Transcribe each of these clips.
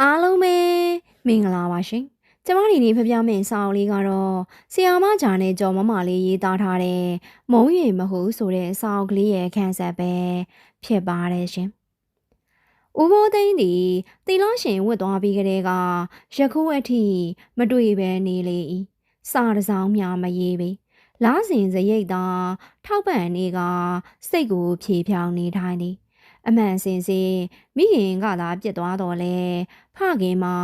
အားလုံးပဲမင်္ဂလာပါရှင်ကျမဒီနေ့ဖပြမင်းစာအုပ်လေးကတော့ဆီယာမဂျာနဲ့ကြော်မမလေးရေးသားထားတဲ့မုံရီမဟုတ်ဆိုတဲ့စာအုပ်ကလေးရဲ့ခန်းဆက်ပဲဖြစ်ပါတယ်ရှင်ဦးဘိုးသိန်းသည်တီလာရှင်ဝတ်သွားပြီးကလေးကယခုအထိမတွေ့ပဲနေလေ၏စာတစောင်းများမရေးပေလားစင်စရိတ်သာထောက်ပံ့နေကစိတ်ကိုဖြေဖြောင်းနေထိုင်သည် အမှန်စင်စင်မိခင်ကသာပြစ်သွားတော်လဲဖခင်မှာ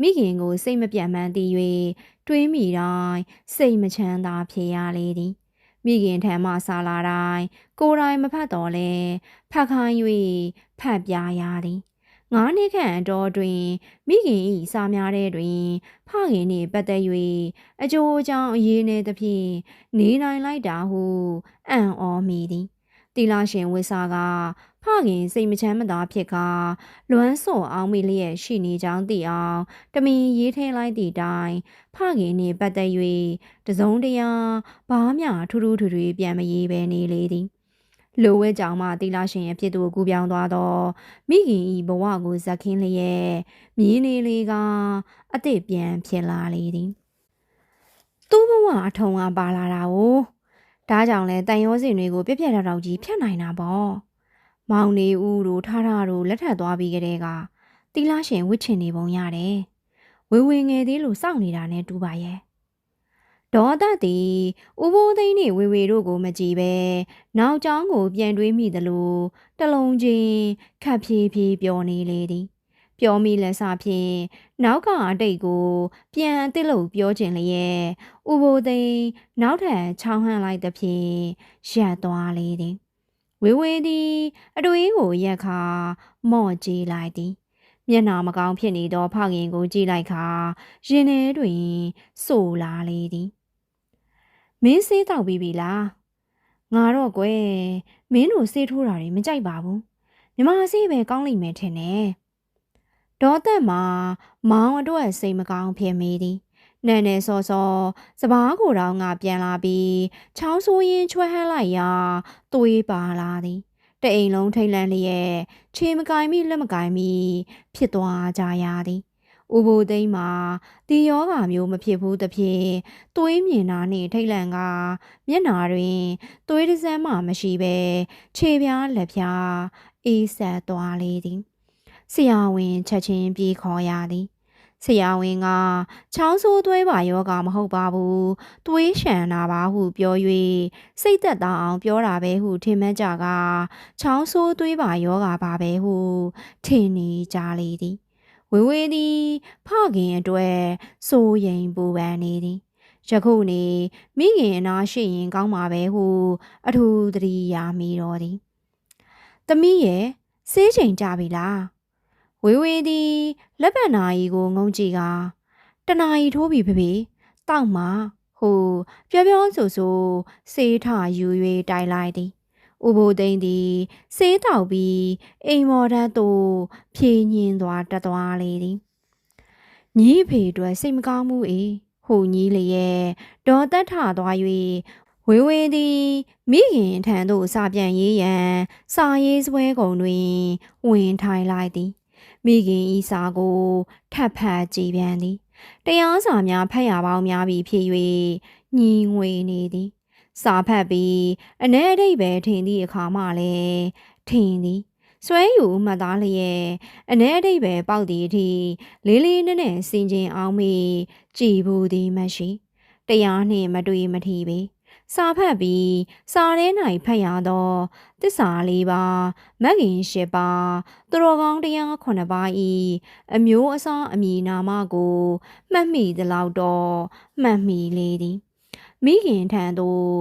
မိခင်ကိုစိတ်မပြတ်မှန်းသိ၍တွေးမိတိုင်းစိတ်မချမ်းသာဖြစ်ရလေသည်မိခင်ထံမှဆာလာတိုင်းကိုယ်တိုင်မဖတ်တော်လဲဖတ်ခိုင်း၍ဖတ်ပြရသည်ငါးနှစ်ခန့်အတော်တွင်မိခင်၏စာများတဲ့တွင်ဖခင်နှင့်ပတ်သက်၍အကျိုးအကြောင်းအရေးနေသဖြင့်နေနိုင်လိုက်တာဟုအံ့ဩမိသည် တီလာရှင်ဝိစာကဖခင်စိတ်မချမ်းမသာဖြစ်ကာလွမ်းစော်အောင်မိလျက်ရှိနေကြောင်းသိအောင်တမင်ရေးထဲလိုက်သည့်တိုင်ဖခင်နှင့်ပတ်သက်၍တစုံတရာဘားမျှထူးထူးထွေထွေပြန်မရေးပဲနေလေသည်လိုဝဲကြောင်မှတီလာရှင်ရဲ့ဖြစ်သူကိုကူပြောင်းသွားတော့မိခင်ဤဘဝကိုဇက်ခင်းလျက်မြင်းနေလေးကအစ်စ်ပြန်ဖြစ်လာလေသည်သူ့ဘဝအထုံကပါလာတာကို ဒါကြောင့်လဲတန်ရောစင်တွေကိုပြက်ပြက်တောက်တောက်ကြီးဖြတ်နိုင်တာပေါ့မောင်နေဦးတို့ထားထားတို့လက်ထပ်သွားပြီးကလေးကတီလာရှင်ဝစ်ချင်နေပုံရတယ်ဝေဝေငယ်သေးလို့စောင့်နေတာနဲ့တူပါရဲ့ဒေါ်သက်သည်ဦးဘိုးသိန်းနှင့်ဝေဝေတို့ကိုမကြည့်ပဲနောက်ကျောင်းကိုပြန်တွေးမိသလိုတလုံးချင်းခပ်ဖြည်းဖြည်းပြောနေလေသည် ပြောမိလက်စဖြင့်နောက်ကအတိတ်ကို ပြန်အစ်စ်လို့ပြောခြင်းလျက်ဥဘိုးသိန်းနောက်ထပ်ချောင်းဟန့်လိုက်သဖြင့်ရပ်သွားလေသည်ဝေဝေသည်အတွေးကိုရက်ခါမော့ကြည့်လိုက်သည်မျက်နှာမကောင်းဖြစ်နေသောဖခင်ကိုကြည့်လိုက်ခါရင်ထဲတွင်စိုးလာလေသည်မင်းစေးတောက်ပြီးပြီလားငါတော့ကွယ်မင်းတို့စေးထိုးတာတွေမကြိုက်ပါဘူးမြမစေးပဲကောင်းလိမ့်မယ်ထင်တယ် ဒေါ်သက်မှာမောင်အတွက်စိတ်မကောင်းဖြစ်မိသည်နန်းနဲ့စောစောစပားကိုတောင်ငါပြန်လာပြီးချောင်းဆိုးရင်ချွဲဟမ်းလိုက်ရာသွေးပါလာသည်တအိမ်လုံးထိတ်လန့်လျက်ခြေမကင်မိလက်မကင်မိဖြစ်သွားကြရသည်ဥဘိုသိမ်းမှာဒီယောဂါမျိုးမဖြစ်ဘူးသဖြင့်သွေးမြင်တာနှင့်ထိတ်လန့်ကမျက်နာတွင်သွေးတစ်စမ်းမှမရှိဘဲခြေပြားလက်ပြားအေးဆက်သွားလေသည် ဆရာဝန်ချက်ချင်းပြေးခေါ်ရသည်ဆရာဝန်ကချောင်းဆိုးသွေးပါယောဂမဟုတ်ပါဘူးသွေးရှံနာပါဟုပြော၍စိတ်သက်သာအောင်ပြောတာပဲဟုထင်မှတ်ကြကချောင်းဆိုးသွေးပါယောဂပါပဲဟုထင်နေကြလေသည်ဝေဝေသည်ဖခင်အတွက်စိုးရိမ်ပူပန်နေသည်ယခုနေမိခင်အနာရှိရင်ကောင်းပါပဲဟုအထူးသတိရမိတော်သည်သမီးရဲ့စေးချိန်ကြပြီလား ဝေဝေသည်လက်ပံနာရီကိုငုံကြည့်ကတနာရီထိုးပြီဖေဖေတောက်မှာဟိုပြောပြောဆိုဆိုစေးထယူ၍တိုင်လိုက်သည်ဥဘိုသိန်းသည်စေးတောက်ပြီးအိမ်မော်ဓာတ်သို့ဖြည့်ညင်းသွားတသွားလေသည်ညီးဖေအတွက်စိတ်မကောင်းမှုအေဟိုညီးလျက်ဒေါ်တက်ထသွား၍ဝေဝေသည်မိခင်ထံသို့စာပြန်ရေးရန်စာရေးစွဲကုန်တွင်ဝင်ထိုင်လိုက်သည် မိခင်ဤစာကိုထပ်ဖတ်ကြည်ပြန်သည်တရားစာများဖတ်ရပေါင်းများပြီးဖြစ်၍ညီငွေနေသည်စာဖတ်ပြီးအ내အတိတ်ပဲထင်သည့်အခါမှလည်းထင်သည်ဆွဲယူမှတ်သားလျက်အ내အတိတ်ပဲပေါက်သည်အထိလေးလေးနက်နက်စင်ကျင်အောင်မေကြည်ဘူးသည်မရှိတရားနှင့်မတွေ့မထီပေ စာဖတ်ပြီးစာထဲ၌ဖတ်ရသောတစ္ဆာလေးပါမဂ်ခင်ရှစ်ပါသူတော်ကောင်းတရားခုနှစ်ပါးဤအမျိုးအစားအမည်နာမကိုမှတ်မိသလောက်တော့မှတ်မိလေသည်မိခင်ထံသို့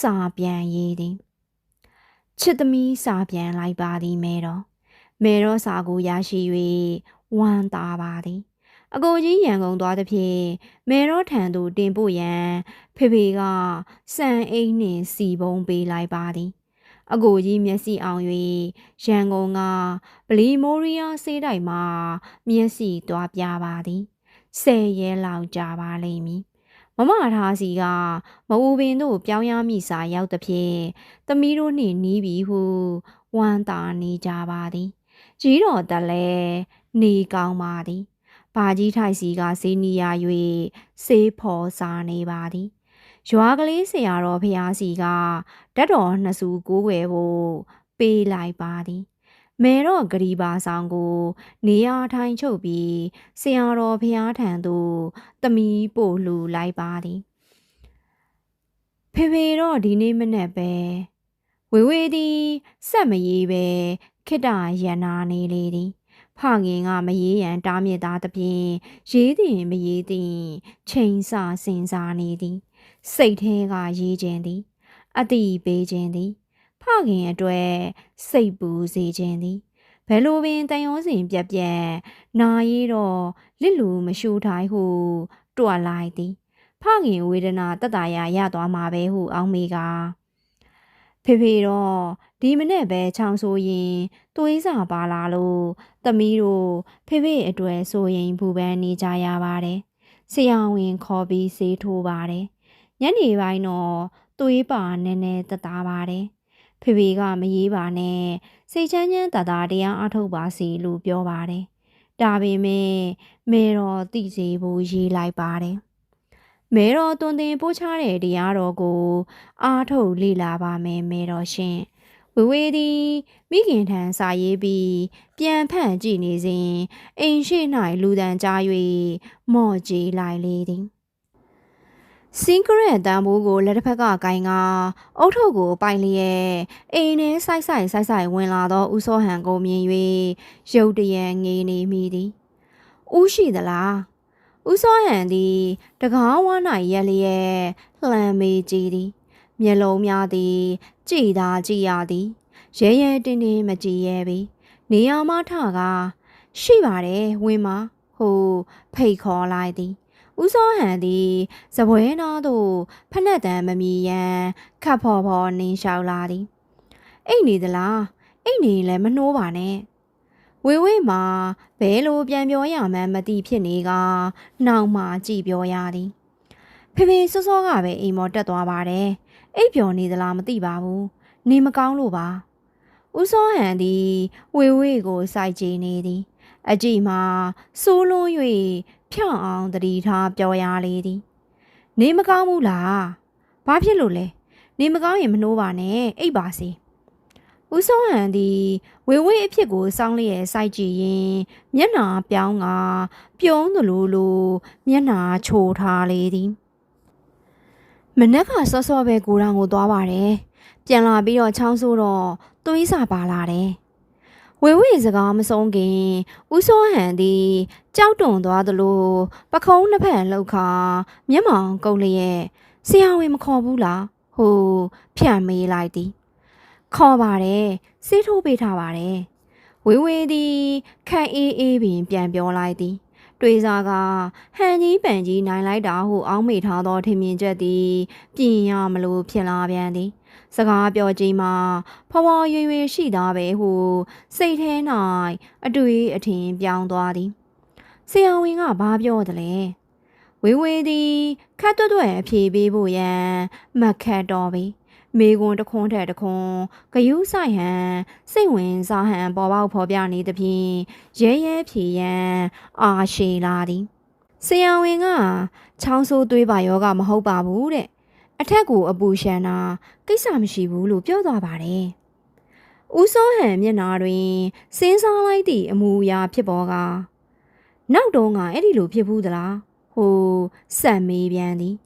စာပြန်ရေးသည်ချစ်သမီးစာပြန်လိုက်ပါသည်မဲတော်မဲတော်စာကိုရရှိ၍ဝမ်းသာပါသည် အကိုကြီးရန်ကုန်သွားသဖြင့်မဲတော်ထံသို့တင်ပို့ရန်ဖေဖေကစံအိမ်နှင့်စီပုံးပေးလိုက်ပါသည်အကိုကြီးမျက်စိအောင်၍ရန်ကုန်ကပလီမိုရီးယားဆေးတိုက်မှာမျက်စိသွားပြပါသည်ဆယ်ရဲလောက်ကြာပါလိမ့်မည်မမထားစီကမအူပင်တို့ပြောင်းရမိစာရောက်သဖြင့်သမီးတို့နှင့်နီးပြီဟုဝမ်းသာနေကြပါသည်ကြီးတော်တက်လဲနေကောင်းပါသည် ဘာကြီးထိုက်စီကဈေးနီယာ၍ဆေးဖော်စားနေပါသည်ရွာကလေးဆရာတော်ဖျားစီကဓာတ်တော်နှစ်စုကိုးွယ်ဖို့ပေးလိုက်ပါသည်မဲတော့ဂရီပါဆောင်ကို နေရာထိုင်ချုပ်ပြီးဆရာတော်ဖျားထံသို့တမီးပို့လူလိုက်ပါသည်ဖေဖေတော့ဒီနေ့မနေ့ပဲဝေဝေသည်စက်မရေးပဲခိတ္တရန်နာနေလေသည် ဖခင်ကမရေးရန်တားမြစ်သားသဖြင့်ရေးသည်မရေးသည်ချိန်ဆစင်စားနေသည် စိတ်ထဲကရေးခြင်းသည် အတိပေးခြင်းသည် ဖခင်အတွက်စိတ်ပူစေခြင်းသည်ဘယ်လိုပင်တန်ရုံးစဉ်ပြက်ပြက်နာရီတော့လစ်လူမရှူထိုင်ဟုတွာလိုက်သည်ဖခင်ဝေဒနာတက်တာရရသွားမှာပဲဟုအောင်းမေကဖေဖေတော့ ဒီမနေ့ပဲချောင်းဆိုရင်သွေးစာပါလာလို့သမီးတို့ဖေဖေအတွေ့ဆိုရင်ဘူပန်းနေကြရပါတယ်ဆရာဝန်ခေါ်ပြီးဆေးထိုးပါတယ်ညနေပိုင်းတော့သွေးပါနည်းနည်းတသားပါတယ်ဖေဖေကမရေးပါနဲ့စိတ်ချမ်းချမ်းသာသာတရားအထုတ်ပါစီလို့ပြောပါတယ်ဒါပေမဲ့မေတော်သိစေဖို့ရေးလိုက်ပါတယ်မဲတော်တွင်တင်ပို့ချတဲ့တရားတော်ကို အားထုတ်လေ့လာပါမယ်မဲတော်ရှင် ဝေဝေသည်မိခင်ထံစာရေးပြီးပြန်ဖန့်ကြည့်နေစဉ်အိမ်ရှိ၌လူတန်ကြား၍မော့ကြည်လိုက်လေသည်စင်ကရက်တန်ဖိုးကိုလက်တစ်ဖက်ကကင်ကအုတ်ထုပ်ကိုပိုင်လျက်အိမ်ထဲဆိုင်ဆိုင်ဆိုင်ဆိုင်ဝင်လာသောဦးစောဟန်ကိုမြင်၍ရုတ်တရက်ငေးနေမိသည်။ဦးရှိသလား။ဦးစောဟန်သည်တကားဝါ၌ရက်လျက်လှမ်းမေးကြည့်သည်။မျက်လုံးများသည် ကြည်သာကြည်ရသည်။ရဲရဲတင်းတင်းမကြည်ရဲပြီ။နေရာမထကရှိပါတယ်ဝင်ပါဟိုဖိတ်ခေါ်လိုက်သည်။ဦးစောဟန်သည်စပွဲနာသို့ဖက်နှက်တံမမီရန်ခတ်ဖော်ဖော်နင်းလျှောက်လာသည်အိတ်နေသလားအိတ်နေလည်းမနှိုးပါနဲ့ဝေဝေမှာဘဲလိုပြန်ပြောရမှန်းမသိဖြစ်နေကနောက်မှကြည်ပြောရသည်ဖေဖေစောစောကပဲအိမ်မော်တက်သွားပါတယ် အိတ်ပျော်နေသလားမသိပါဘူးနေမကောင်းလို့ပါဦးစောဟန်သည်ဝေဝေကိုစိုက်ကြည့်နေသည် အကြည့်မှာစိုးလွန်း၍ဖြောင်းအောင်တတိထားပြောရလေသည် နေမကောင်းဘူးလားဘာဖြစ်လို့လဲနေမကောင်းရင်မနှိုးပါနဲ့အိပ်ပါစေဦးစောဟန်သည်ဝေဝေးအဖြစ်ကိုစောင်းလျက်စိုက်ကြည့်ရင်မျက်နာပြောင်းကပြုံးသလိုလိုမျက်နာချိုထားလေသည် မနက်ကစောစောပဲကိုရောင်ကိုသွားပါတယ်ပြန်လာပြီးတော့ချောင်းဆိုးတော့သွေးစာပါလာတယ်ဝေဝေစကားမဆုံးခင်ဦးစောဟန်သည်ကြောက်တွန်သွားသလိုပခုံးနှစ်ဖက်လောက်ခါမျက်မှောင်ကုတ်လျက်ဆရာဝန်မခေါ်ဘူးလားဟိုဖြန့်မေးလိုက်သည်ခေါ်ပါတယ်စေးထိုးပေးထားပါတယ်ဝေဝေသည်ခန့်အေးအေးပင်ပြန်ပြောလိုက်သည် တွေးစားကဟန်ကြီးပန်ကြီးနိုင်လိုက်တာဟုအောင်းမိထားသောထင်မြင်ချက်သည်ပြင်ရမလို့ဖြစ်လာပြန်သည်စကားပြောကြည့်မှဖွားဖွားရွရွရှိသားပဲဟုစိတ်ထဲ၌အတွေ့အထင်ပြောင်းသွားသည်ဆရာဝန်ကဘာပြောသလဲဝေဝေသည်ခတ်တွတ်တွတ်အဖြေပေးဖို့ရန်မခတ်တော်ပြီ မေကွန်တခွန်းထက်တခွန်းဂယုဆိုင်ဟန်စိတ်ဝင်စားဟန်ပေါ်ပေါက်ဖော်ပြနေသဖြင့်ရဲရဲဖြေရန်အာရှည်လာသည်ဆရာဝန်ကချောင်းဆိုးသွေးပါယောဂမဟုတ်ပါဘူးတဲ့အထက်ကိုအပူရှမ်းတာကိစ္စမရှိဘူးလို့ပြောသွားပါတယ်ဦးစောဟန်မျက်နာတွင်စင်းစားလိုက်သည့်အမူအရာဖြစ်ပေါ်ကနောက်တုန်းကအဲ့ဒီလိုဖြစ်ဘူးသလားဟိုဆက်မေးပြန်သည်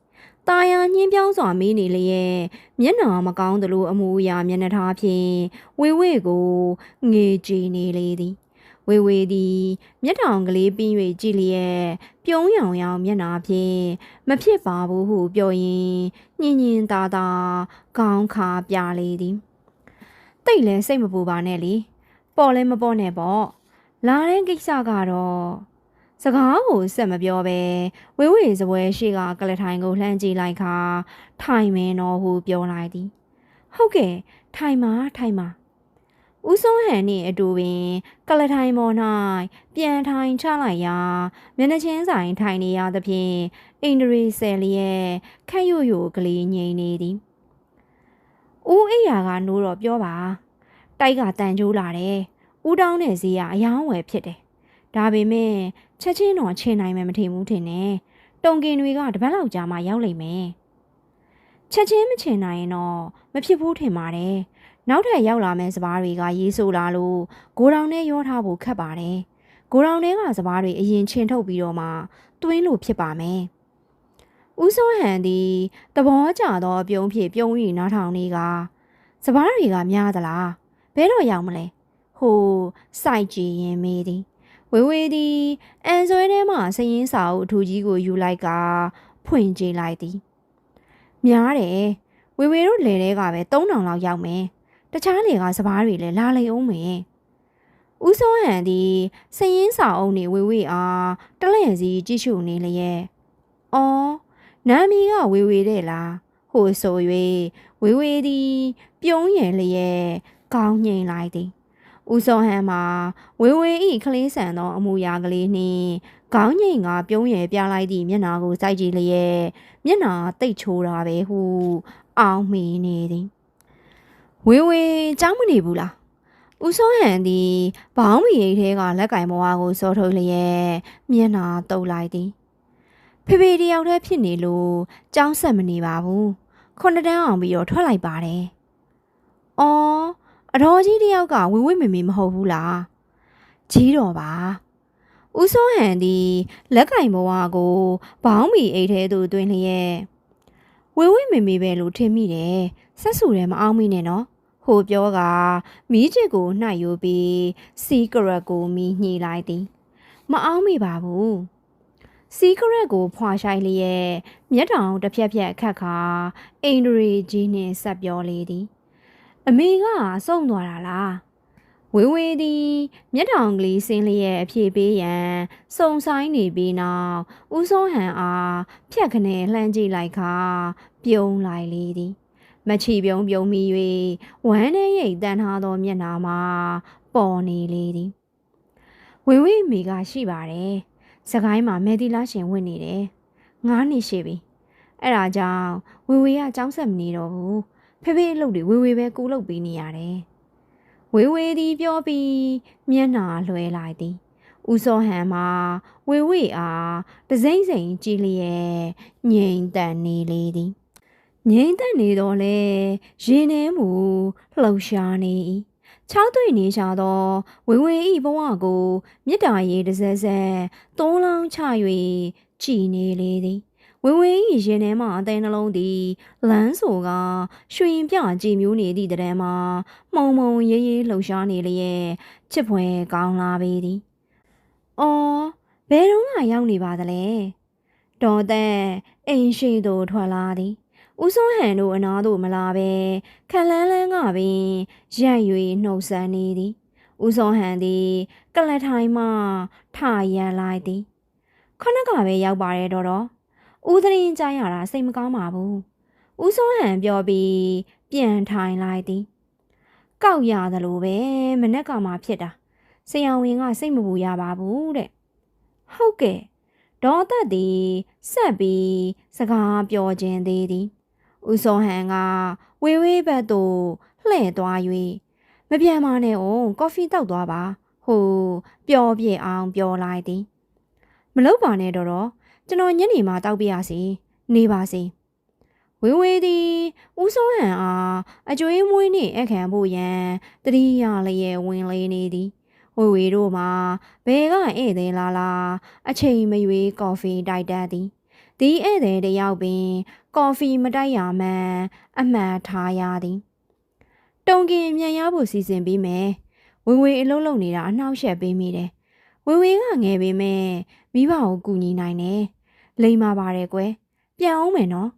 ตาယာညင်းပြောင်းစွာမေးနေလျက်မျက်နှာမကောင်းသလိုအမူအရာမျက်နှာထားဖြင့်ဝေဝေကိုငေကြည်နေလေသည်ဝေဝေသည်မျက်ထောင်ကလေးပင်း၍ကြည့်လျက်ပြုံးရောင်ရောင်မျက်နှာဖြင့်မဖြစ်ပါဘူးဟုပြောရင်းညင်ညင်သာသာခေါင်းခါပြလေသည်တိတ်လဲစိတ်မပူပါနဲ့လေပေါ်လဲမပေါ်နဲ့ပေါ့လာတဲ့ကိစ္စကတော့ စကားကိုဆက်မပြောပဲဝေဝေစပွဲရှိကကလထိုင်ကိုလှမ်းကြည့်လိုက်ခါထိုင်မင်းတော်ဟုပြောလိုက်သည်ဟုတ်ကဲ့ထိုင်ပါထိုင်ပါဦးစိုးဟန်နှင့်အတူပင်ကလထိုင်ပေါ်၌ပြန်ထိုင်ချလိုက်ရာမျက်နှာချင်းဆိုင်ထိုင်နေရသဖြင့်အင်ဒရီဆယ်လျက်ခက်ရွရွကလေးငိန်နေသည်ဦးအိယာကနိုးတော့ပြောပါတိုက်ကတန်ကြိုးလာတယ်ဦးတောင်းတဲ့ဈေးကအယောင်းဝယ်ဖြစ်တယ်ဒါပေမဲ့ ချက်ချင်းတော့ချင်နိုင်မယ်မထင်ဘူးထင်တယ်တုံကင်တွေကတပတ်လောက်ကြာမှရောက်လိမ့်မယ်ချက်ချင်းမချင်နိုင်ရင်တော့မဖြစ်ဘူးထင်ပါတယ်နောက်ထပ်ရောက်လာမယ့်စပားတွေကရေးဆိုလာလို့ဂိုဒေါင်နဲ့ရောထားဖို့ခက်ပါတယ်ဂိုဒေါင်ထဲကစပားတွေအရင်ချင်းထုတ်ပြီးတော့မှတွင်းလို့ဖြစ်ပါမယ်ဦးစောဟန်သည်သဘောကျသောပြုံးဖြစ်ပြုံးရီနားထောင်နေကစပားတွေကများသလားဘဲတော့ရောက်မလဲဟိုစိုက်ကြည့်ရင်မေးသည် ဝေဝေသည်အန်ဆွဲထဲမှစရင်စာအုပ်အထူကြီးကိုယူလိုက်ကဖွင့်ကြည့်လိုက်သည်များတယ်ဝေဝေတို့လယ်ထဲကပဲ3000လောက်ရောက်မယ်တခြားလေကစပားတွေလည်းလာလိမ့်အောင်မယ်ဦးစောဟန်သည်စရင်စာအုပ်နေဝေဝေအားတလဲ့စီကြည့်ရှုနေလျက်အော်နာမီကဝေဝေတဲ့လားဟိုဆို၍ဝေဝေသည် ပြုံးရလျက်ကောင်းငိမ့်လိုက်သည် ဦးစောဟန်မှာဝေဝေဤခလေးဆန်သောအမူအရာကလေးနှင့်ခေါင်းငိမ့်ကပြုံးရပြလိုက်သည့်မျက်နာကိုစိုက်ကြည့်လျက်မျက်နာတိတ်ချိုးတာပဲဟုအောင်းမိနေသည်ဝေဝေကြောင်းမနေဘူးလားဦးစောဟန်သည်ဘောင်းမီရိတ်ထဲကလက်ကင်ဘဝကိုစောထုတ်လျက်မျက်နာတုပ်လိုက်သည်ဖေဖေတယောက်တည်းဖြစ်နေလို့ကြောင်းဆက်မနေပါဘူးခုနှစ်တန်းအောင်ပြီးတော့ထွက်လိုက်ပါတယ်အော် အတော်ကြီးတယောက်ကဝေဝေမေမေမဟုတ်ဘူးလားကြီးတော်ပါဦးစောဟန်သည်လက်ကင်ဘဝကိုဘောင်းမီအိတ်ထဲသို့တွင်လျက်ဝေဝေမေမေပဲလို့ထင်မိတယ်ဆက်ဆူတယ်မအောင်မိနဲ့နော်ဟိုပြောကမီးချစ်ကိုနှိုက်ယူပြီးစီကရက်ကိုမီးညှိလိုက်သည်မအောင်မိပါဘူးစီကရက်ကိုဖွာရှိုက်လျက်မျက်တောင်တစ်ဖြက်ဖြက်အခတ်ခါအိန္ဒြေကြီးနှင့်ဆက်ပြောလေသည် အမေကစုံသွားတာလားဝေဝေသည်မျက်တောင်ကလေးဆင်းလျက်အဖြေပေးရန်စုံဆိုင်နေပြီးနောက်ဦးစိုးဟန်အားဖြက်ခနဲလှမ်းကြည့်လိုက်ခါပြုံးလိုက်လေသည်မချီပြုံးပြုံးမိ၍ဝမ်းထဲရိတ်တန်းထားသောမျက်နှာမှာပေါ်နေလေသည်ဝေဝေမိကရှိပါတယ်စကိုင်းမှာမဲဒီလာရှင်ဝင်နေတယ်ငားနေရှိပြီအဲ့ဒါကြောင့်ဝေဝေကကြောင်းဆက်မနေတော့ဘူး ဖေဖေအလုပ်တွေဝေဝေပဲကူလုပ်ပေးနေရတယ်ဝေဝေသည်ပြောပြီးမျက်နှာလွှဲလိုက်သည်ဦးစောဟန်မှာဝေဝေအားတစိမ့်စိမ့်ကြည့်လျက်ငြိမ်သက်နေလေသည်ငြိမ်သက်နေတော့လေရင်ထဲမူလှုပ်ရှားနေ၏ချောက်တွေ့နေရှာသောဝေဝေဤဘဝကိုမေတ္တာရေးတစ်စက်ဆက်သုံးလောင်းချ၍ကြည်နေလေသည် ဝေဝေဤရင်ထဲမှအသိနှလုံးသည်လမ်းဆိုကရွှင်ပြကြည်မျိုးနေသည့်တည်းမှာမှုံမှုံရေးရေးလှုပ်ရှားနေလျက်ချစ်ဖွယ်ကောင်းလာပေသည်။အော်ဘယ်တော့မှရောက်နေပါသလဲ။တော်တဲ့အိမ်ရှိသို့ထွက်လာသည်။ဦးစိုးဟန်တို့အနာတို့မလာပဲခလန်းလန်းကပင်ရက်၍နှုတ်ဆက်နေသည်။ဦးစောဟန်သည်ကလထိုင်မှထရန်လိုက်သည်ခဏကပဲရောက်ပါတယ်တော်တော် ဦးသတင်းကြားရတာစိတ်မကောင်းပါဘူးဦးစောဟန်ပြောပြီးပြန်ထိုင်လိုက်သည်ကောက်ရသလိုပဲမနဲ့ကမှဖြစ်တာဆရာဝန်ကစိတ်မပူရပါဘူးတဲ့ဟုတ်ကဲ့ဒေါ်သက်သည်ဆက်ပြီးစကားပြောခြင်းသေးသည်ဦးစောဟန်ကဝေဝေးဘက်သို့လှည့်သွား၍မပြန်မနဲ့အောင် ကော်ဖီတောက်သွားပါဟိုပျော်ပြည့်အောင်ပြောလိုက်သည်မလုပ်ပါနဲ့တော့တော့ ကျွန်တော်ညနေမှတောက်ပြရစီနေပါစေဝေဝေသည်ဦးစိုးဟန်အားအကျွေးမွေးနှင့်အခမ်းဖို့ရန်တတိယလျက်ဝင်လေနေသည်ဝေဝေတို့မှာဘယ်ကဧည့်သည်လာလားအချိန်မရွေးကော်ဖီတိုက်တတ်သည်ဒီဧည့်သည်တယောက်ပင် ကော်ဖီမတိုက်ရမှန်အမှန်ထားရသည်တုံကင်မြန်ရဖို့စီစဉ်ပြီးမယ်ဝေဝေအလုံးလုံးနေတာအနှောက်ယှက်ပေးမိတယ် ဝေဝေကငယ်ပေမဲ့မိဘကိုကူညီနိုင်တယ်လိမ္မာပါတယ်ကွယ်ပြန်အောင်မယ်နော်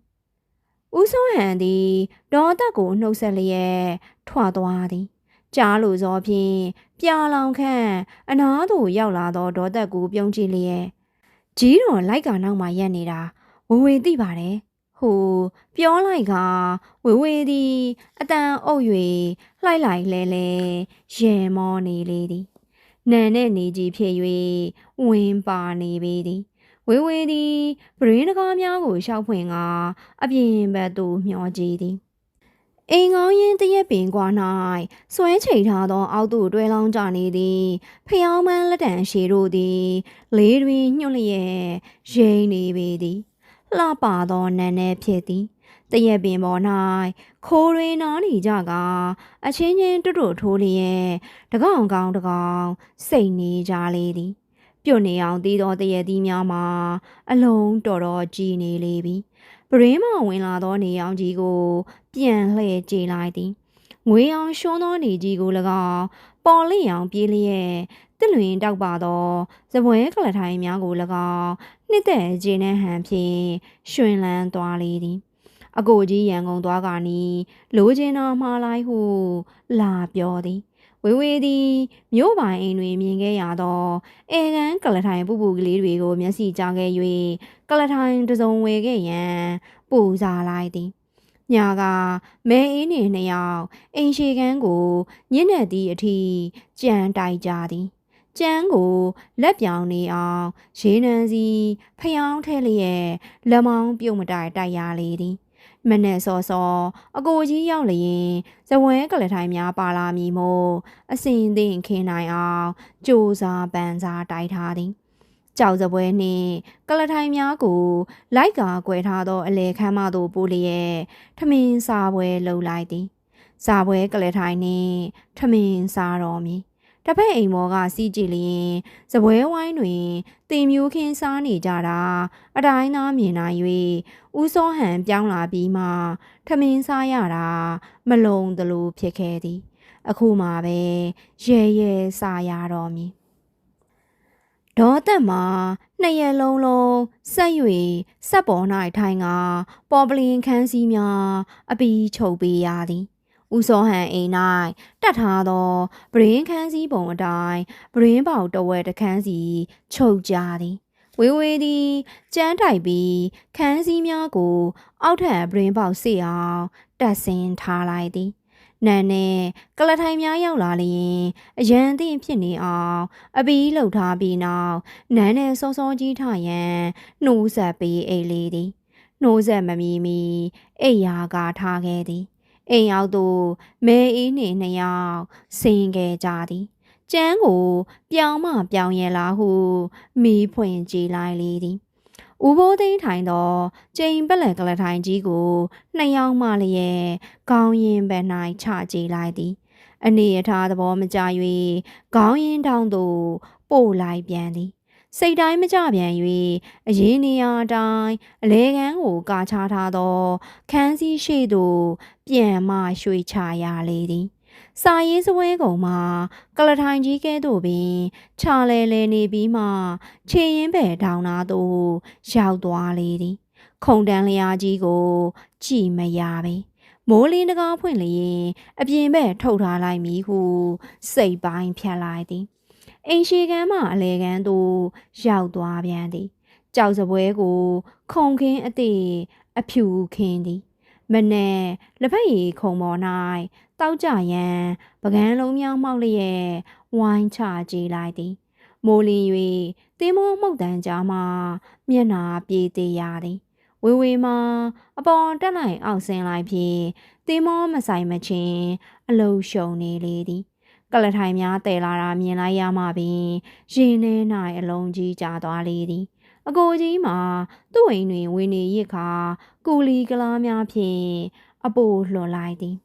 ဦးစိုးဟန်သည်ဒေါ်တက်ကိုနှုတ်ဆက်လျက်ထွာသွားသည်ကြားလိုသောဖြင့်ပြာလောင်ခန့်အနားသို့ရောက်လာသောဒေါ်တက်ကိုပြုံးကြည့်လျက်ကြီးတော်လိုက်ကနောက်မှရက်နေတာဝေဝေသိပါတယ်ဟိုပြောလိုက်ကဝေဝေသည်အတန်အုပ်၍လှိုက်လိုက်လဲလဲရေမောနေလေသည် နန်နဲ့နေကြီးဖြစ်၍ဝင်ပါနေပေသည်ဝေဝေသည်ပရင်းတကားများကိုရှောက်ဖွင့်ကာအပြင်ဘက်သို့မျှော်ကြည့်သည်အိမ်ကောင်းရင်တရက်ပင်ကွာ၌စွဲချိတ်ထားသောအောက်သို့တွဲလောင်းကြနေသည်ဖျောင်းမန်းလက်တံရှည်တို့သည် လေးတွင်ညှွတ်လျက်ရိမ့်နေပေသည်လှပသောနန်းနယ်ဖြစ်သည် တရက်ပင်ပေါ်၌ခိုးတွင်နားနေကြကအချင်းချင်းတွတ်တွတ်ထိုးလျက်တကောင်ကောင်တကောင်စိတ်နေကြလေသည်ပြုတ်နေအောင်တည်သောတရက်သီးများမှာအလုံးတော်တော်ကြီးနေလေပြီပရင်းမဝင်လာသောနေအောင်ကြီးကို ပြန်လှည့်ကြည့်လိုက်သည်ငွေအောင်ရှွန်းသောနေကြီးကို၎င်းပေါ်လျအောင်ပြေးလျက်တစ်လွင်တောက်ပါသောဇပွဲကလထိုင်များကို၎င်းနှစ်သက်ခြေနှံဟန်ဖြင့်ရှင်လန်းသွားလေသည် အကိုကြီးရန်ကုန်သွားကနီလိုချင်တော်မှားလိုက်ဟုလာပြောသည်ဝေဝေသည်မြို့ပိုင်အိမ်တွင်မြင်ခဲ့ရသောအေကန်ကလထိုင်ပူပူကလေးတွေကို မျက်စိကြောင်ခဲ့၍ကလထိုင်တစ်စုံဝေခဲ့ရန်ပူစားလိုက်သည်ညာကမဲအေးနေနှစ်ယောက်အိမ်ရှိကန်းကိုညစ်နေသည့်အထိကြံတိုက်ကြသည်ကျန်းကိုလက်ပြောင်နေအောင်ရေနံစီဖျောင်းထဲလျက်လက်မောင်းပြုတ်မတိုက်တိုက်ရလေသည် မနဲ့စောစောအကိုကြီးရောက်လျင်ဇဝဲကလထိုင်များပါလာမည်မို့အစင်သင့်ခင်းနိုင်အောင်ကြိုးစားပန်းစားတိုက်ထားသည်ကြောက်စပွဲနှင့်ကလထိုင်များကိုလိုက်ကာကွယ်ထားသောအလေခမ်းမသို့ပို့လျက်ထမင်းစားပွဲလှုပ်လိုက်သည်စားပွဲကလထိုင်နှင့်ထမင်းစားတော်မူ တဖက်အိမ်မော်ကစီးကြည့်လျင်စပွဲဝိုင်းတွင်တင်မျိုးခင်းစားနေကြတာအတိုင်းသားမြင်နိုင်၍ဦးစောဟန်ပြောင်းလာပြီးမှထမင်းစားရတာမလုံသလိုဖြစ်ခဲ့သည် အခုမှပဲရဲရဲစားရတော်မူဒေါ်သက်မှာနှစ်ရက်လုံးလုံးဆက်၍ဆက်ပေါ်၌ထိုင်ကပေါ်ပလင်ခန်းစည်းများအပီးချုပ်ပေးရသည် ဦးစောဟန်အိမ်၌တတ်ထားသောပရင်းခန်းစည်းပုံအတိုင်းပရင်းပေါတဝဲတခန်းစီချုပ်ကြသည်ဝေဝေသည်ကြမ်းတိုက်ပြီးခန်းစည်းများကို အောက်ထပ်ပရင်းပေါစေအောင်တက်ဆင်းထားလိုက်သည်နန်နဲ့ကလထိုင်များရောက်လာလျင်အရန်သင့်ဖြစ်နေအောင်အပီးလှုပ်ထားပြီးနောက်နန်းနဲ့စောစောကြီးထရန်နှိုးဆက်ပြီးအိတ်လေးသည်နှိုးဆက်မမီမီအိယာကထားခဲ့သည် အိမ်ရောက်သို့မဲအေးနှင့်နှစ်ယောက်ဆင်းခဲ့ကြသည်ကျန်းကို ပြောင်းမပြောင်းရလားဟုမီးဖွင့်ကြည့်လိုက်လေသည်ဦးဘိုးသိန်းထိုင်သောကျိန်ပလက်ကလထိုင်ကြီးကိုနှစ်ယောက်မှလျက်ခေါင်းရင်ဘက်၌ချကြည့်လိုက်သည် အနေအထားသဘောမကျ၍ခေါင်းရင်တောင်းသို့ပို့လိုက်ပြန်သည် စိတ်တိုင်းမကြပြန်၍အရင်နေရာတိုင်းအလဲကန်းကိုကာချထားသောခန်းစည်းရှိသို့ပြန်မှရွှေ့ချရလေသည်စာရေးစပွဲကုံမှာကလထိုင်ကြီးကဲသို့ပင်ခြာလဲလဲနေပြီးမှခြေရင်ပဲထောင်နာသို့ရောက်သွားလေသည်ခုံတန်းလျာကြီးကိုကြည့်မရပေမိုးလင်းတကားဖွင့်လျင်အပြင်ဘက်ထုတ်ထားလိုက်မည်ဟုစိတ်ပိုင်းဖြတ်လိုက်သည် အိမ်ရှိကမ်းမှအလေကမ်းသို့ရောက်သွားပြန်သည်ကြောက်စပွဲကို ခုံခင်းအသည်အဖြူခင်းသည်မနဲ့လက်ဖက်ရည်ခုံပေါ်၌တောက်ကြရန်ပကန်းလုံးများမှောက်လျက်ဝိုင်းချကြည့်လိုက်သည်မိုးလင်း၍တင်းမောမှုတ်တန်ကြားမှမျက်နာပြေးသေးရသည်ဝေဝေမှာအပေါ်တက်လိုက်အောက်ဆင်းလိုက်ဖြင့်တင်းမောမဆိုင်မချင်းအလုရှုံနေလေသည် ကလထိုင်များတဲလာတာမြင်လိုက်ရမှပင်ရင်ထဲ၌အလုံးကြီးကျသွားလေသည်အကိုကြီးမှာသူ့အိမ်တွင်ဝင်နေရစ်ခါကူလီကလားများဖြင့်အပိုလွှန်လိုက်သည်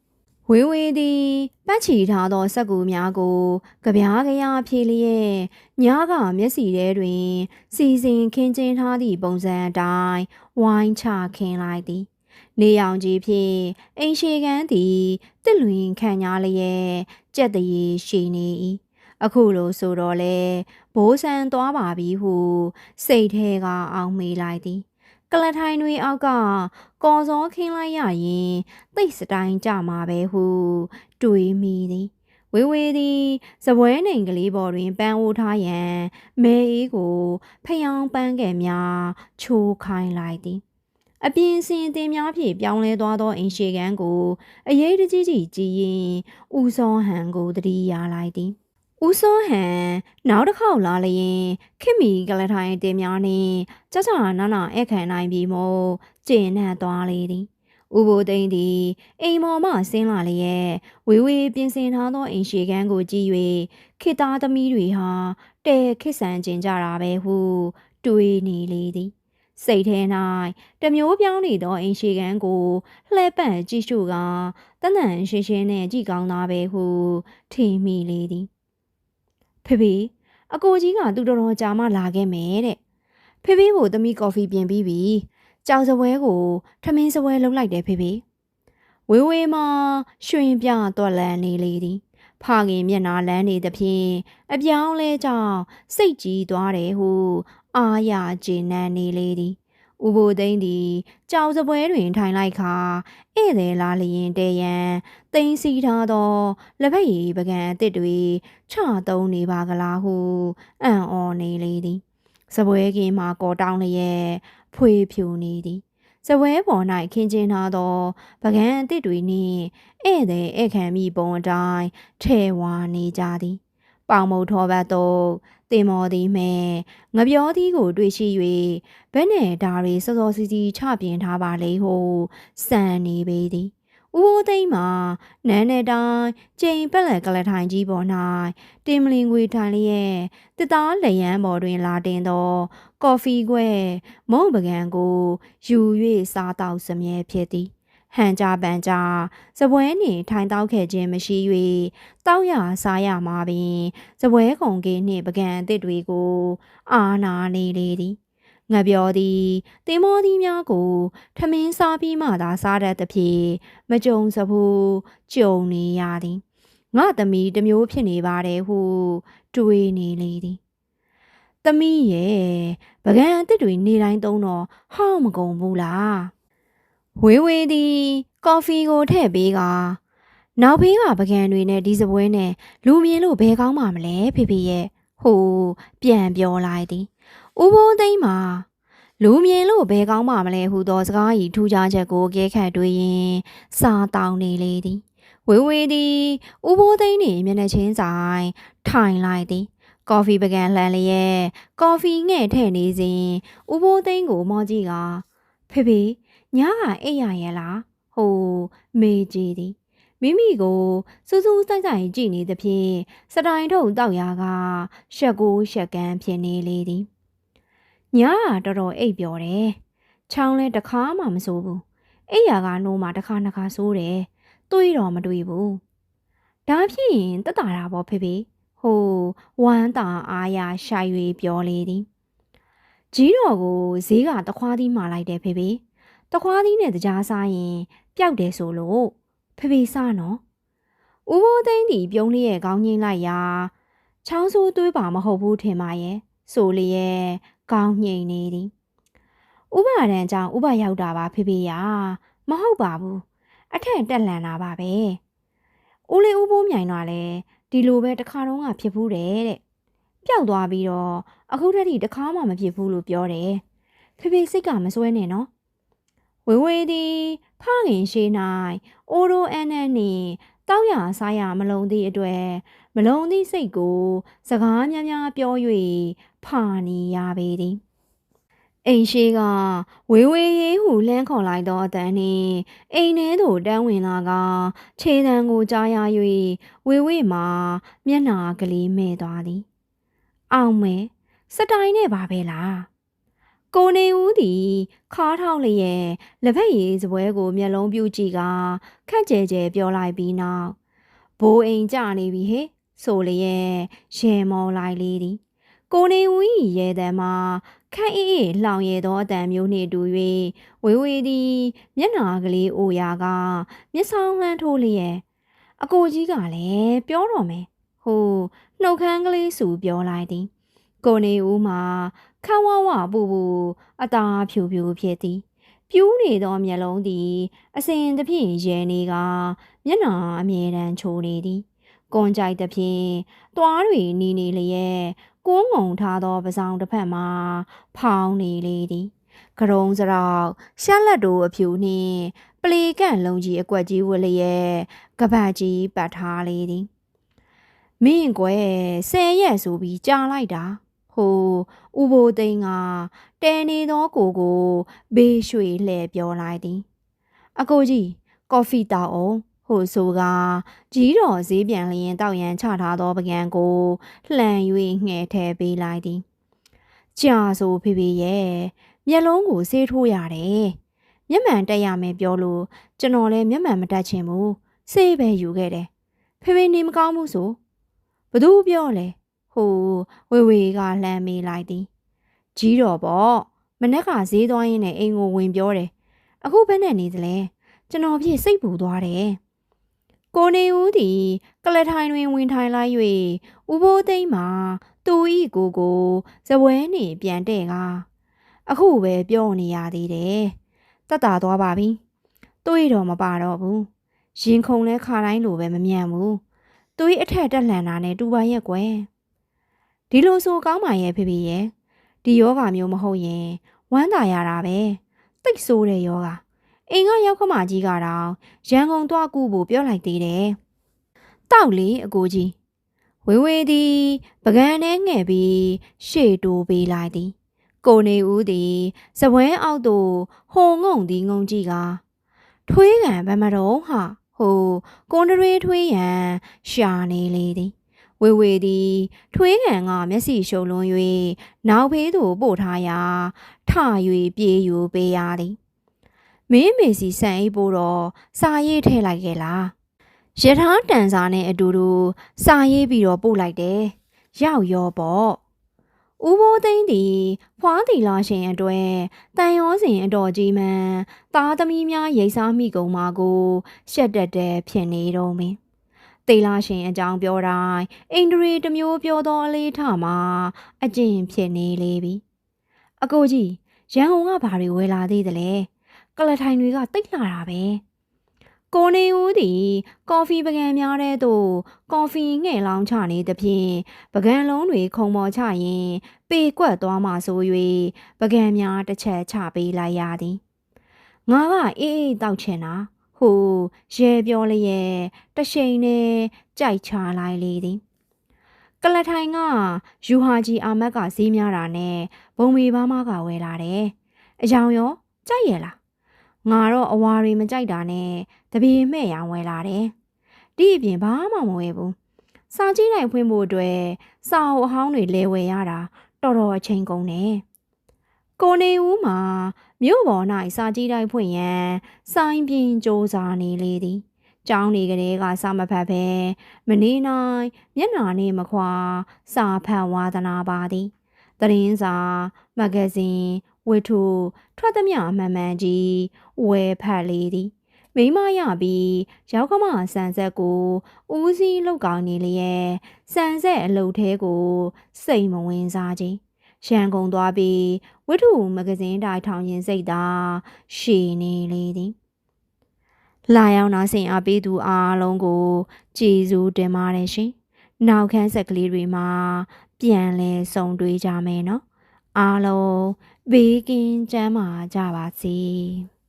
ဝေဝေသည်ပတ်ချီထားသောစက်ကူများကိုကြပြားကြရဖြေလျက်ညကမျက်စီထဲတွင် စီစဉ်ခင်းကျင်းထားသည့်ပုံစံအတိုင်းဝိုင်းချခင်းလိုက်သည်နေရောင်ကြီးဖြင့်အိမ်ရှိကန်းသည်တစ်လွင်ခံညာလျက် ကြက်တရေရှိနေ၏အခုလိုဆိုတော့လေဘိုးဆန်သွားပါပြီဟု စိတ်ထဲကအောင်မေးလိုက်သည်ကလထိုင်တွေအောက်ကကော်စောခင်းလိုက်ရရင်သိစတိုင်းကြမှာပဲဟုတွေးမိသည်ဝေဝေသည်စပွဲနိုင်ကလေးပေါ်တွင် ပန်းအိုးထားရန်မဲအေးကိုဖျောင်းပန်းကဲ့များချိုးခိုင်းလိုက်သည် အပြင်းစင်တင်များဖြင့်ပြောင်းလဲသွားသောအင်ရှေကန်းကိုအရေးတကြီးကြီးကြည်ရင်ဦးစောဟန်ကိုတတိရလိုက်သည်ဦးစောဟန်နောက်တစ်ခေါက်လာလျင်ခင်မီကလထိုင်တင်များနှင့်ကြကြနာနာဧည့်ခံနိုင်ပြီမို့ကျင်နှံ့သွားလေသည်ဥဘိုသိန်းသည်အိမ်မော်မှဆင်းလာလျက်ဝေဝေပြင်ဆင်ထားသောအိမ်ရှိကန်းကိုကြည့်၍ခေသားသမီးတွေဟာတဲခစ်ဆန်ကျင်ကြတာပဲဟုတွေးနေလေသည် စိတ်ထဲ၌တမျိုးပြောင်းနေသောအိမ်ရှိကန်းကိုလှဲ့ပန့်ကြည့်ရှုကာတန်တန်ရှင်းရှင်းနဲ့ကြည့်ကောင်းသားပဲဟုထင်မိလေသည်ဖေဖေအကိုကြီးကသူတော်တော်ကြာမှလာခဲ့မယ်တဲ့ဖေဖေကိုသမီးကော်ဖီပြင်ပြီးပြီကြောင်စပွဲကိုထမင်းစပွဲလုပ်လိုက်တယ်ဖေဖေဝေဝေမှာရွှင်ပြတော့လန်နေလေသည်ဖခင်မျက်နာလန်းနေသဖြင့်အပြောင်းလဲကြောင့်စိတ်ကြီးသွားတယ်ဟု အာရကျေနပ်နေလေသည်ဥဘိုသိန်းသည်ကြောင်စပွဲတွင်ထိုင်လိုက်ခါဧည့်သည်လာလျင်တဲရန်သိန်းစီထားသောလက်ဖက်ရည်ပကံအစ်စ်တွေချသုံးနေပါကလားဟုအံ့ဩနေလေသည်စပွဲကင်းမှာကော်တောင်းလျက်ဖွေဖြူနေသည်စပွဲပေါ်၌ခင်းကျင်းထားသောပကံအစ်စ်တွေနှင့်ဧည့်သည်ဧခံမိပုံအတိုင်းထဲဝါနေကြသည်ပေါင်မုတ်ထောဘတ်သို့ တင်မော်သည်မဲ့ငပြောသည်ကို တွေ့ရှိ၍ဘယ်နဲ့ဒါတွေစောစောစီစီချပြင်ထားပါလေဟုစံနေပေသည်ဦးဘိုးသိမ်းမှာနန်းနဲ့တိုင်းကျိန်ပက်လက်ကလထိုင်ကြီးပေါ်၌တင်မလင်ငွေထိုင်လျက်တစ်သားလျံပေါ်တွင်လာတင်သော ကော်ဖီခွဲမုံပကံကို ယူ၍စားတောက်စမြဲဖြစ်သည် ဟန်ကြပန်ကြစပွဲနှင့်ထိုင်တောက်ခဲ့ခြင်းမရှိ၍တောက်ရစားရမှာပင်စပွဲခုံကေးနှင့်ပကံအသစ်တွေကို အာနာနေလေသည်ငါပြောသည်တင်မောသည်များကိုထမင်းစားပြီးမှသာစားတတ်သဖြင့်မကြုံစဘူးကြုံနေရသည်ငါသမီးတစ်မျိုးဖြစ်နေပါတယ်ဟုတွေးနေလေသည်သမီးရဲ့ပကံအသစ်တွေနေတိုင်းသုံးတော့ဟောင်းမကုန်ဘူးလား ဝေးဝေးသည်ကော်ဖီကိုထည့်ပေးကနောက်ဖေးကပကံတွေနဲ့ဒီစပွဲနဲ့လူမြင်လို့ဘယ်ကောင်းမှမလဲဖေဖေရဲ့ဟိုပြန်ပြောလိုက်သည်ဥဘိုးသိမ်းမှာလူမြင်လို့ဘယ်ကောင်းမှမလဲဟုသောစကားဤထူးခြားချက်ကိုအကဲခတ်တွေးရင်စားတောင်းနေလေသည်ဝေဝေသည်ဥဘိုးသိမ်းနှင့်မျက်နှာချင်းဆိုင်ထိုင်လိုက်သည်ကော်ဖီပကံလှန်လျက်ကော်ဖီငဲ့ထည့်နေစဉ်ဥဘိုးသိန်းကိုမောကြည့်ကဖေဖေ ညားကအိပ်ရရဲ့လားဟိုမေးကြည့်သည်မိမိကိုစူးစူးဆိုင်ဆိုင်ကြည့်နေသဖြင့်စတိုင်ထုတ်တောက်ရာကရှက်ကိုရှက်ကန်းဖြစ်နေလေသည်ညားကတော်တော်အိပ်ပျော်တယ်ချောင်းလဲတစ်ခါမှမစိုးဘူးအိပ်ရာကနိုးမှတစ်ခါနှစ်ခါစိုးတယ်တွေးတော့မတွေးဘူးဒါဖြစ်ရင်တက်တာတာပေါ့ဖေဖေဟိုဝမ်းတာအားရရှိုက်၍ပြောလေသည်ကြီးတော်ကိုဈေးကတခွားသီးမာလိုက်တယ်ဖေဖေ တခွားသီးနဲ့တကြားစားရင်ပျောက်တယ်ဆိုလို့ဖေဖေစားနော်ဦးဘိုးသိန်းတီပြုံးလေးရဲ့ခေါင်းငိမ့်လိုက်ရာချောင်းဆိုးသွေးပါမဟုတ်ဘူးထင်ပါရဲ့ဆိုလျက်ခေါင်းငိမ့်နေသည်ဥပဒံကြောင့်ဥပရောက်တာပါဖေဖေရာမဟုတ်ပါဘူးအထက်တက်လန်တာပါပဲဦးလေးဦးဘိုးမြိုင်တော့လဲဒီလိုပဲတခါတော့ကဖြစ်ဘူးတယ်တဲ့ပျောက်သွားပြီးတော့အခုတည်းကတခါမှမဖြစ်ဘူးလို့ပြောတယ်ဖေဖေစိတ်ကမစွဲနဲ့နော် ဝေဝေသည်ဖခင်ရှိ၌အိုရိုအန်နဲ့နှင့်တောက်ရစားရမလုံသည့်အတွက်မလုံသည့်စိတ်ကို စကားများများပြော၍ဖာနေရပေသည်အိမ်ရှိကဝေဝေရေးဟုလှမ်းခေါ်လိုက်သောအတန်နှင့်အိမ်ထဲသို့တန်းဝင်လာကခြေတံကိုကြားရ၍ဝေဝေမှာမျက်နာကလေးမဲ့သွားသည်အောင်မဲစတိုင်နဲ့ပါပဲလား ကိုနေဦးသည်ခါထောက်လျက်လက်ဖက်ရည်စပွဲကိုမျက်လုံးပြူကြည့်ကခက်ကြဲကြဲပြောလိုက်ပြီးနောက်ဘိုးအိမ်ကြနေပြီဟဲ့ဆိုလျက်ရဲမောလိုက်လေသည်ကိုနေဦး၏ရဲတံမှာခန့်အေးအေးလောင်ရသောအတန်မျိုးနှင့်တူ၍ဝေဝေသည်မျက်နာကလေးအိုရာကမျက်စောင်းလှမ်းထိုးလျက်အကိုကြီးကလည်းပြောတော့မယ်ဟိုနှုတ်ခမ်းကလေးစုပြောလိုက်သည်ကိုနေဦးမှာ ခန်းဝဝပူပူအသာဖြူဖြူဖြစ်သည်ပြူးနေသောမျက်လုံးသည် အစဉ်သဖြင့်ရဲနေကမျက်နှာအမြဲတမ်းချိုနေသည်ကွန်ကြိုက်သဖြင့်သွားတွေနီးနေလျက်ကိုးငုံထားသောပစောင်တစ်ဖက်မှာ ဖောင်းနေလေသည်ကရုံစရောက်ရှက်လက်တို့အဖြူနှင့်ပလီကန့်လုံးကြီးအကွက်ကြီးဝတ်လျက်ကပတ်ကြီးပတ်ထားလေသည်မင်းကွယ်ဆယ်ရက်ဆိုပြီးကြားလိုက်တာ ဟိုဥဘိုသိန်းကတဲနေသောကိုကိုဘေးရွှေလှဲ့ပြောလိုက်သည်အကိုကြီးကော်ဖီတောက်အောင်ဟိုဆိုကကြီးတော်ဈေးပြန်လျင်တောက်ရန်ချထားသောပကံကိုလှန်၍ငှဲ့ထဲပေးလိုက်သည်ကြာဆိုဖေဖေရဲ့မျက်လုံးကိုဆေးထိုးရတယ်မျက်မှန်တက်ရမယ်ပြောလို့ကျွန်တော်လည်းမျက်မှန်မတက်ချင်ဘူးဆေးပဲယူခဲ့တယ်ဖေဖေနေမကောင်းဘူးဆိုဘသူပြောလဲ ဟိုဝေဝေကလှမ်းမေးလိုက်သည်ကြီးတော်ပေါ့မနက်ကဈေးသွားရင်းနဲ့အိမ်ကိုဝင်ပြောတယ်အခုဘယ်နဲ့နေသလဲကျွန်တော်ဖြစ်စိတ်ပူသွားတယ်ကိုနေဦးသည်ကလထိုင်တွင်ဝင်ထိုင်လိုက်၍ဥပိုးသိမ့်မှာသူဤကိုကိုဇပွဲနေပြန်တဲ့ကအခုပဲပြောနေရသေးတယ်တက်တာသွားပါပြီတွေးတော့မပါတော့ဘူးရင်ခုန်လဲခါတိုင်းလိုပဲမမြန်ဘူးသူဤအထက်တက်လှန်တာနဲ့တူပါရဲ့ကွယ် ဒီလိုဆိုကောင်းပါရဲ့ဖေဖေရဲ့ဒီယောဂမျိုးမဟုတ်ရင်ဝမ်းသာရတာပဲတိတ်ဆိုးတဲ့ယောဂအိမ်ကရောက်ခမကြီးကတော့ရန်ကုန်သွားကူဖို့ပြောလိုက်သေးတယ်တောက်လေအကိုကြီးဝေဝေသည်ပကံနဲ့ငှဲ့ပြီးရှေ့တိုးပေးလိုက်သည်ကိုနေဦးသည်စပွဲအောက်သို့ဟိုငုံသည်ငုံကြည့်ကထွေးကံဗမတော်ဟာဟိုကွန်တရွေးထွေးရန်ရှာနေလေသည် ဝေဝေသည် ထွေးကံကမျက်စိရှုံလွန်၍နောက်ဖေးသို့ပို့ထားရာထ၍ပြေးယူပေးရသည်မင်းမေစီဆန်အိပ်ဖို့တော့စာရေးထည့်လိုက်ခဲ့လားရထားတန်စာနဲ့အတူတူစာရေးပြီးတော့ပို့လိုက်တယ်ရောက်ရောပေါ့ဦးဘိုးသိန်းသည်ဖွားတီလာရှင်အတွက်တန်ရောစဉ်အတော်ကြီးမှန်သားသမီးများရိတ်စားမိကုန်မှာကို ရှက်တက်တဲ့ဖြစ်နေတော့မင်း တေလာရှင်အကြောင်းပြောတိုင်းအိန္ဒြေတစ်မျိုးပြောသောအလေးထမှာအကျင့်ဖြစ်နေလေပြီအကိုကြီးရန်ကုန်ကဘာတွေဝယ်လာသေးသလဲကလထိုင်တွေကတိတ်လာတာပဲကိုနေဦးသည်ကော်ဖီပကံများတဲ့သို့ကော်ဖီငှဲ့လောင်းချနေသဖြင့်ပကံလုံးတွေခုံပေါ်ချရင်ပေကွက်သွားမှဆို၍ပကံများတစ်ချက်ချပေးလိုက်ရသည်ငါကအေးအေးတောက်ချင်တာ ဟိုရဲပြောလျက်တရှိန်နဲ့ကြိုက်ချလိုက်လေသည်ကလထိုင်ကယူဟာကြီးအာမတ်ကဈေးများတာနဲ့ဘုံမီဘားမကဝယ်လာတယ်အယောင်ရောကြိုက်ရလားငါတော့အဝါတွေမကြိုက်တာနဲ့တပြေမဲ့ရောင်ဝယ်လာတယ်။ဒီအပြင်ဘာမှမဝယ်ဘူး။စာကြည့်နိုင်ဖွင့်ဖို့အတွက်စာအုပ်အဟောင်းတွေလဲဝယ်ရတာတော်တော်အချိန်ကုန်တယ်။ ကိုနေဦးမှာမြို့ပေါ်၌စာကြည့်တိုင်းဖွင့်ရန်စိုင်းပြင်းစ조사နေလေသည်။ကျောင်းနေကလေးကစာမဖတ်ပဲမနေနိုင်မျက်နာနေမခွာစာဖတ်ဝါသနာပါသည်။သတင်းစာမဂ္ဂဇင်းဝတ္ထုထွက်သမျှအမှန်မှန်ကြီးဝယ်ဖတ်လေသည်မိမရပြီးရောက်ကမဆန်ဆက်ကိုဦးစီးလောက်ကောင်းနေလျက်ဆန်ဆက်အလုပ်သေးကိုစိတ်မဝင်စားခြင်း ရန်ကုန်သွားပြီးဝတ္ထုမဂ္ဂဇင်းတိုင်ထောင်ရင်စိတ်သာရှည်နေလေသည်လာရောက်နာဆင်အားပေးသူအားလုံးကိုကြည်စူးတင်ပါတယ်ရှင်နောက်ခန်းဆက်ကလေးတွေမှာပြန်လဲဆုံတွေ့ကြမယ်နော်အားလုံးဘေးကင်းကျန်းမာကြပါစေ။